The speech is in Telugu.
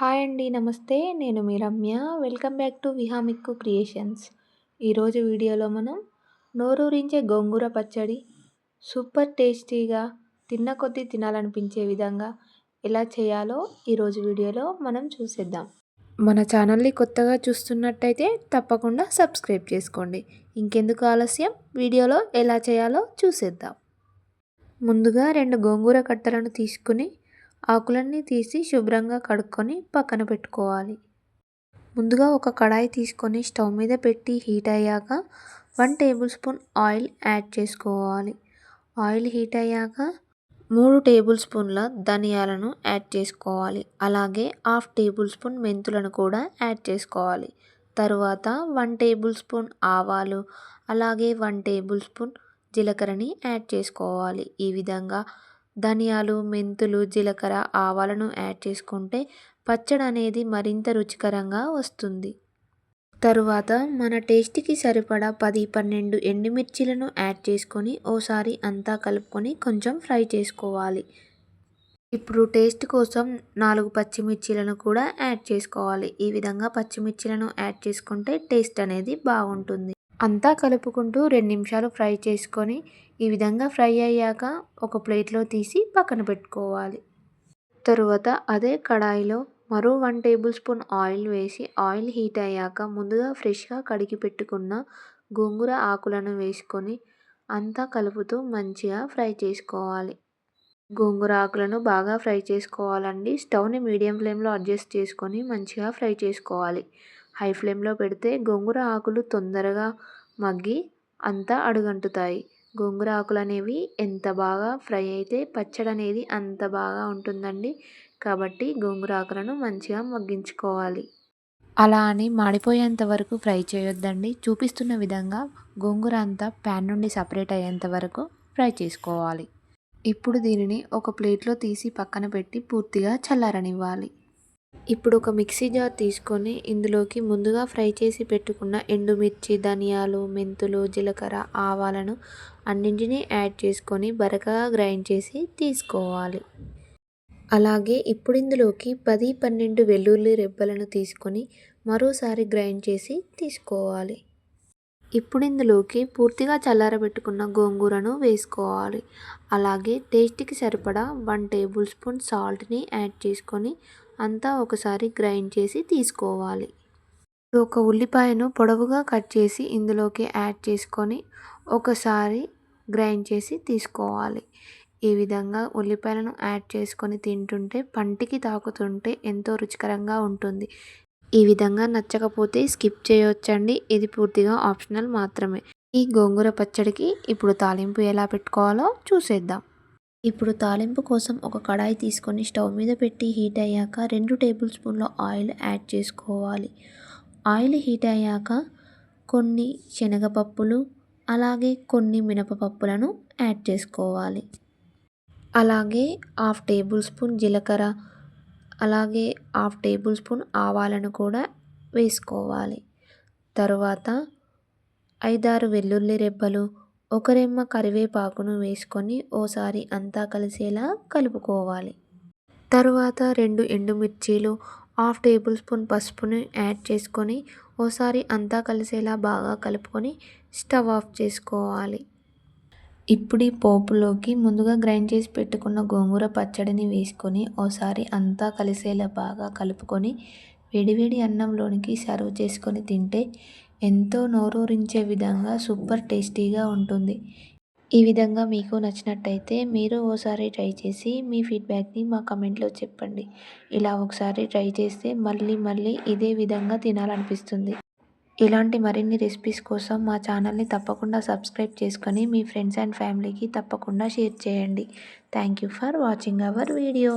హాయ్ అండి నమస్తే. నేను మీ Ramya. Welcome back to Vihamikku Creations. ఈరోజు వీడియోలో మనం నోరూరించే గోంగూర పచ్చడి సూపర్ టేస్టీగా తిన్న కొద్దీ తినాలనిపించే విధంగా ఎలా చేయాలో ఈరోజు వీడియోలో మనం చూసేద్దాం. మన ఛానల్ని కొత్తగా చూస్తున్నట్టయితే తప్పకుండా సబ్స్క్రైబ్ చేసుకోండి. ఇంకెందుకు ఆలస్యం? వీడియోలో ఎలా చేయాలో చూసేద్దాం. ముందుగా రెండు గోంగూర కట్టలను తీసుకుని ఆకులన్నీ తీసి శుభ్రంగా కడుక్కొని పక్కన పెట్టుకోవాలి. ముందుగా ఒక కడాయి తీసుకొని స్టవ్ మీద పెట్టి హీట్ అయ్యాక one tablespoon oil add చేసుకోవాలి. ఆయిల్ హీట్ అయ్యాక మూడు టేబుల్ స్పూన్ల ధనియాలను యాడ్ చేసుకోవాలి. అలాగే హాఫ్ టేబుల్ స్పూన్ మెంతులను కూడా యాడ్ చేసుకోవాలి. తరువాత వన్ టేబుల్ స్పూన్ ఆవాలు అలాగే వన్ టేబుల్ స్పూన్ జీలకర్రని యాడ్ చేసుకోవాలి. ఈ విధంగా ధనియాలు మెంతులు జీలకర్ర ఆవాలను యాడ్ చేసుకుంటే పచ్చడి అనేది మరింత రుచికరంగా వస్తుంది. తరువాత మన టేస్ట్కి సరిపడా పది పన్నెండు ఎండుమిర్చీలను యాడ్ చేసుకొని ఓసారి అంతా కలుపుకొని కొంచెం ఫ్రై చేసుకోవాలి. ఇప్పుడు టేస్ట్ కోసం నాలుగు పచ్చిమిర్చీలను కూడా యాడ్ చేసుకోవాలి. ఈ విధంగా పచ్చిమిర్చీలను యాడ్ చేసుకుంటే టేస్ట్ అనేది బాగుంటుంది. అంతా కలుపుకుంటూ రెండు నిమిషాలు ఫ్రై చేసుకొని ఈ విధంగా ఫ్రై అయ్యాక ఒక ప్లేట్లో తీసి పక్కన పెట్టుకోవాలి. తరువాత అదే కడాయిలో మరో వన్ టేబుల్ స్పూన్ ఆయిల్ వేసి ఆయిల్ హీట్ అయ్యాక ముందుగా ఫ్రెష్గా కడిగి పెట్టుకున్న గోంగూర ఆకులను వేసుకొని అంతా కలుపుతూ మంచిగా ఫ్రై చేసుకోవాలి. గోంగూర ఆకులను బాగా ఫ్రై చేసుకోవాలండి. స్టవ్ని మీడియం ఫ్లేమ్లో అడ్జస్ట్ చేసుకొని మంచిగా ఫ్రై చేసుకోవాలి. హై ఫ్లేమ్లో పెడితే గోంగూర ఆకులు తొందరగా మగ్గి అంతా అడుగంటుతాయి. గోంగూర ఆకులు అనేవి ఎంత బాగా ఫ్రై అయితే పచ్చడి అనేది అంత బాగా ఉంటుందండి. కాబట్టి గోంగూర ఆకులను మంచిగా మగ్గించుకోవాలి. అలా అని మాడిపోయేంత వరకు ఫ్రై చేయొద్దండి. చూపిస్తున్న విధంగా గోంగూర అంతా ప్యాన్ నుండి సపరేట్ అయ్యేంత వరకు ఫ్రై చేసుకోవాలి. ఇప్పుడు దీనిని ఒక ప్లేట్లో తీసి పక్కన పెట్టి పూర్తిగా చల్లారనివ్వాలి. ఇప్పుడు ఒక మిక్సీ జార్ తీసుకొని ఇందులోకి ముందుగా ఫ్రై చేసి పెట్టుకున్న ఎండుమిర్చి ధనియాలు మెంతులు జీలకర్ర ఆవాలను అన్నింటినీ యాడ్ చేసుకొని బరకగా గ్రైండ్ చేసి తీసుకోవాలి. అలాగే ఇప్పుడు ఇందులోకి పది పన్నెండు వెల్లుల్లి రెబ్బలను తీసుకొని మరోసారి గ్రైండ్ చేసి తీసుకోవాలి. ఇప్పుడు ఇందులోకి పూర్తిగా చల్లారబెట్టుకున్న గోంగూరను వేసుకోవాలి. అలాగే టేస్ట్కి సరిపడా వన్ టేబుల్ స్పూన్ సాల్ట్ని యాడ్ చేసుకొని అంతా ఒకసారి గ్రైండ్ చేసి తీసుకోవాలి. ఒక ఉల్లిపాయను పొడవుగా కట్ చేసి ఇందులోకి యాడ్ చేసుకొని ఒకసారి గ్రైండ్ చేసి తీసుకోవాలి. ఈ విధంగా ఉల్లిపాయలను యాడ్ చేసుకొని తింటుంటే పంటికి తాకుతుంటే ఎంతో రుచికరంగా ఉంటుంది. ఈ విధంగా నచ్చకపోతే స్కిప్ చేయవచ్చండి ఇది పూర్తిగా ఆప్షనల్ మాత్రమే. ఈ గోంగూర పచ్చడికి ఇప్పుడు తాలింపు ఎలా పెట్టుకోవాలో చూసేద్దాం. ఇప్పుడు తాలింపు కోసం ఒక కడాయి తీసుకొని స్టవ్ మీద పెట్టి హీట్ అయ్యాక రెండు టేబుల్ స్పూన్ల ఆయిల్ యాడ్ చేసుకోవాలి. ఆయిల్ హీట్ అయ్యాక కొన్ని శనగపప్పులు అలాగే కొన్ని మినపపప్పులను యాడ్ చేసుకోవాలి. అలాగే హాఫ్ టేబుల్ స్పూన్ జీలకర్ర అలాగే హాఫ్ టేబుల్ స్పూన్ ఆవాలను కూడా వేసుకోవాలి. తరువాత ఐదారు వెల్లుల్లి రెబ్బలు ఒక రెమ్మ కరివేపాకును వేసుకొని ఓసారి అంతా కలిసేలా కలుపుకోవాలి. తరువాత రెండు ఎండుమిర్చీలు హాఫ్ టేబుల్ స్పూన్ పసుపుని యాడ్ చేసుకొని ఓసారి అంతా కలిసేలా బాగా కలుపుకొని స్టవ్ ఆఫ్ చేసుకోవాలి. ఇప్పుడు ఈ పోపులోకి ముందుగా గ్రైండ్ చేసి పెట్టుకున్న గోంగూర పచ్చడిని వేసుకొని ఓసారి అంతా కలిసేలా బాగా కలుపుకొని వేడివేడి అన్నంలోనికి సర్వ్ చేసుకొని తింటే ఎంతో నోరూరించే విధంగా సూపర్ టేస్టీగా ఉంటుంది. ఈ విధంగా మీకు నచ్చినట్టయితే మీరు ఓసారి ట్రై చేసి మీ ఫీడ్బ్యాక్ని మా కమెంట్లో చెప్పండి. ఇలా ఒకసారి ట్రై చేస్తే మళ్ళీ మళ్ళీ ఇదే విధంగా తినాలనిపిస్తుంది. ఇలాంటి మరిన్ని రెసిపీస్ కోసం మా ఛానల్ని తప్పకుండా సబ్స్క్రైబ్ చేసుకొని మీ ఫ్రెండ్స్ అండ్ ఫ్యామిలీకి తప్పకుండా షేర్ చేయండి. Thank you for watching our video.